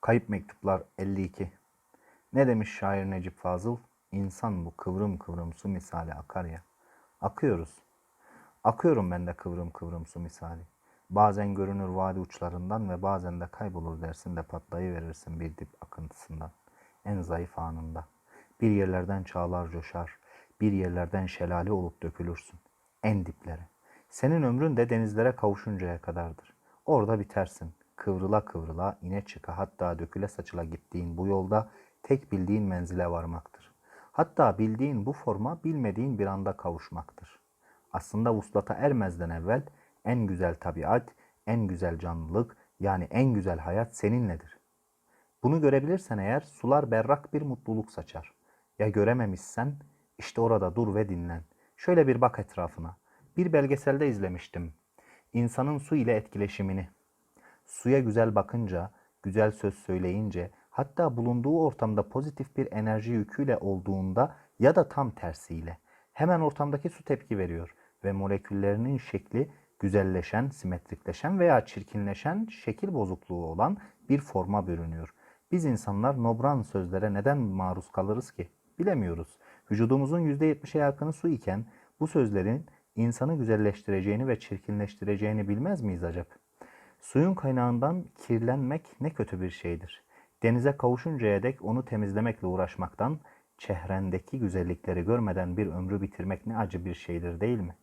Kayıp Mektuplar 52 Ne demiş şair Necip Fazıl? İnsan bu kıvrım kıvrım su misali akar ya. Akıyoruz. Akıyorum ben de kıvrım kıvrım su misali. Bazen görünür vadi uçlarından ve bazen de kaybolur dersin de patlayıverirsin bir dip akıntısından. En zayıf anında. Bir yerlerden çağlar coşar, bir yerlerden şelale olup dökülürsün. En diplere. Senin ömrün de denizlere kavuşuncaya kadardır. Orada bitersin. Kıvrıla kıvrıla, ine çıka hatta döküle saçıla gittiğin bu yolda tek bildiğin menzile varmaktır. Hatta bildiğin bu forma bilmediğin bir anda kavuşmaktır. Aslında vuslata ermezden evvel en güzel tabiat, en güzel canlılık yani en güzel hayat seninledir. Bunu görebilirsen eğer sular berrak bir mutluluk saçar. Ya görememişsen işte orada dur ve dinlen. Şöyle bir bak etrafına. Bir belgeselde izlemiştim. İnsanın su ile etkileşimini. Suya güzel bakınca, güzel söz söyleyince, hatta bulunduğu ortamda pozitif bir enerji yüküyle olduğunda ya da tam tersiyle hemen ortamdaki su tepki veriyor ve moleküllerinin şekli güzelleşen, simetrikleşen veya çirkinleşen şekil bozukluğu olan bir forma bürünüyor. Biz insanlar nobran sözlere neden maruz kalırız ki? Bilemiyoruz. Vücudumuzun %70'e yakını su iken bu sözlerin insanı güzelleştireceğini ve çirkinleştireceğini bilmez miyiz acaba? Suyun kaynağından kirlenmek ne kötü bir şeydir. Denize kavuşuncaya dek onu temizlemekle uğraşmaktan, çehrendeki güzellikleri görmeden bir ömrü bitirmek ne acı bir şeydir değil mi?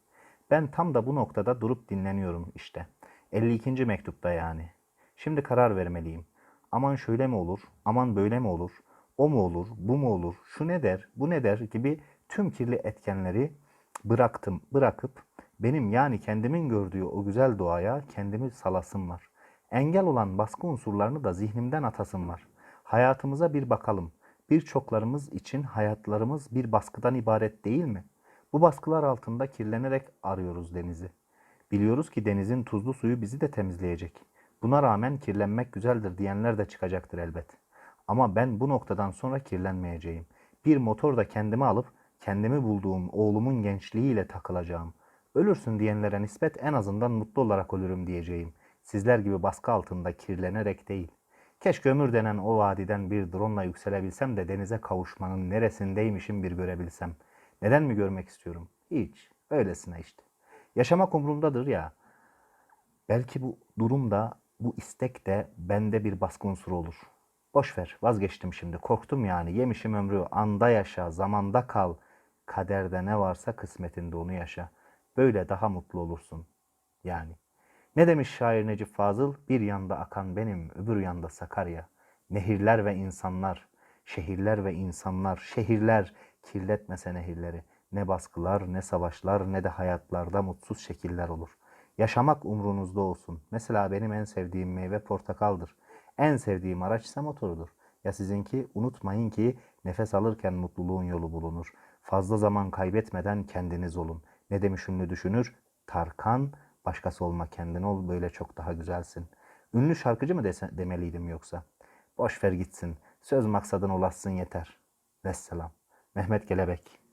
Ben tam da bu noktada durup dinleniyorum işte. 52. mektupta yani. Şimdi karar vermeliyim. Aman şöyle mi olur, aman böyle mi olur, o mu olur, bu mu olur, şu ne der, bu ne der gibi tüm kirli etkenleri bıraktım, bırakıp benim yani kendimin gördüğü o güzel doğaya kendimi salasım var. Engel olan baskı unsurlarını da zihnimden atasım var. Hayatımıza bir bakalım. Birçoklarımız için hayatlarımız bir baskıdan ibaret değil mi? Bu baskılar altında kirlenerek arıyoruz denizi. Biliyoruz ki denizin tuzlu suyu bizi de temizleyecek. Buna rağmen kirlenmek güzeldir diyenler de çıkacaktır elbet. Ama ben bu noktadan sonra kirlenmeyeceğim. Bir motor da kendime alıp kendimi bulduğum oğlumun gençliğiyle takılacağım. Ölürsün diyenlere nispet en azından mutlu olarak ölürüm diyeceğim. Sizler gibi baskı altında kirlenerek değil. Keşke ömür denen o vadiden bir drone'la yükselebilsem de denize kavuşmanın neresindeymişim bir görebilsem. Neden mi görmek istiyorum? Hiç. Öylesine işte. Yaşamak umurumdadır ya. Belki bu durumda, bu istek de bende bir baskı unsuru olur. Boş ver, vazgeçtim şimdi. Korktum yani. Yemişim ömrü. Anda yaşa, zamanda kal. Kaderde ne varsa kısmetinde onu yaşa. Böyle daha mutlu olursun. Yani. Ne demiş şair Necip Fazıl? Bir yanda akan benim, öbür yanda Sakarya. Nehirler ve insanlar, şehirler ve insanlar, şehirler kirletmese nehirleri. Ne baskılar, ne savaşlar, ne de hayatlarda mutsuz şekiller olur. Yaşamak umrunuzda olsun. Mesela benim en sevdiğim meyve portakaldır. En sevdiğim araç ise motorudur. Ya sizinki? Unutmayın ki nefes alırken mutluluğun yolu bulunur. Fazla zaman kaybetmeden kendiniz olun. Ne demiş ünlü düşünür? Tarkan, başkası olma kendin ol, böyle çok daha güzelsin. Ünlü şarkıcı mı dese, demeliydim yoksa? Boş ver gitsin. Söz maksadın olasın yeter. Vesselam. Mehmet Gelebek